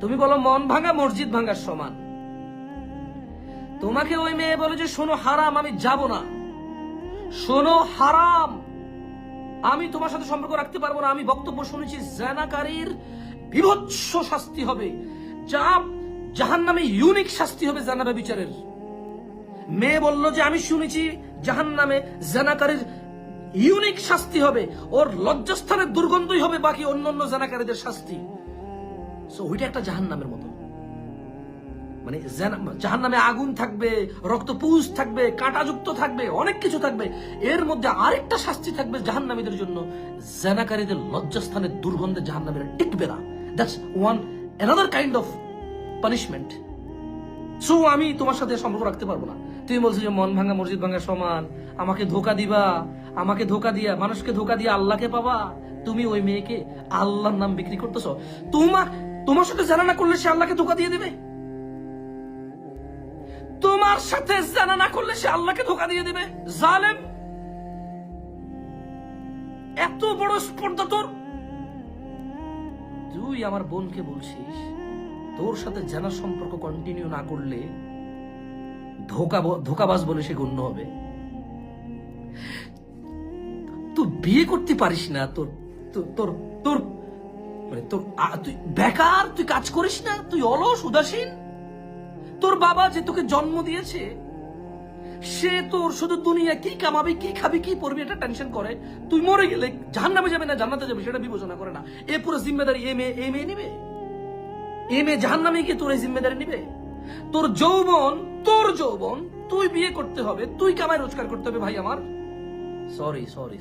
তুমি বলো, মন ভাঙা, মসজিদ ভাঙার সমান। তোমাকে ওই মেয়ে বলে যে, শোনো, হারাম, আমি যাব না। শোনো, হারাম, আমি তোমার সাথে সম্পর্ক রাখতে পারব না। আমি বক্তব্য শুনেছি জানাকারীর বিভৎস শাস্তি হবে। যা জাহান নামে ইউনিক শাস্তি হবে জানাবে বিচারের মেয়ে বলল যে, আমি শুনেছি জাহান নামে জানাকারীর ইউনিক শাস্তি হবে। ওর লজ্জাস্থানের দুর্গন্ধই হবে বাকি অন্য অন্য জানাকারীদের শাস্তি। সো ওইটা একটা জাহান নামের মতো। মানে জাহান নামে আগুন থাকবে থাকবে, কাঁটাযুক্ত থাকবে, অনেক কিছু থাকবে। এর মধ্যে আরেকটা শাস্তি থাকবে জন্য। জানাকারীদের লজ্জাস্থানের দুর্গন্ধে জাহান নামের টিকবে না। That's one another kind of punishment so আমি তোমার সাথে সম্পর্ক রাখতে পারব না। তুমি বলছো যে মন ভাঙা, মসজিদ ভাঙা সমান। আমাকে ধোকা দিবা, আমাকে ধোকা দিয়া, মানুষকে ধোকা দিয়ে আল্লাহকে পাবা। তুমি ওই মেয়েকে আল্লাহর নাম বিক্রি করতেছো। তোমার তোমার সাথে জানা না করলে সে আল্লাহকে ধোকা দিয়ে দেবে? তোমার সাথে জানা না করলে সে আল্লাহকে ধোকা দিয়ে দেবে? জালেম, এত বড় স্পর্ধা তোর। তুই আমার বোনকে বলছিস, তোর সাথে জানার সম্পর্ক কন্টিনিউ না করলে ধোকা ধোকাবাজ বলে সে গণ্য হবে। তুই বিয়ে করতে পারিস না, তোর তোর- তোর তোর মানে তোর তুই বেকার, তুই কাজ করিস না, তুই অলস, উদাসীন। তোর বাবা যে তোকে জন্ম দিয়েছে, সে তোর শুধু দুনিয়া কি কামাবি, কি কি এটা টেনশন করে। তুই মরে গেলে জাহান্নামে যাবে না, জান্নাতে যাবে, সেটা বিবেচনা করে না। এ পুরো জিম্মেদারি এ মেয়ে এ মেয়ে নিবে? এ মেয়ে জাহান্নামে গিয়ে তোর এই জিম্মেদারি নিবে? তোর যৌবন তোর যৌবন, তুই বিয়ে করতে হবে, তুই কামাই রোজগার করতে হবে, ভাই আমার। Sorry sorry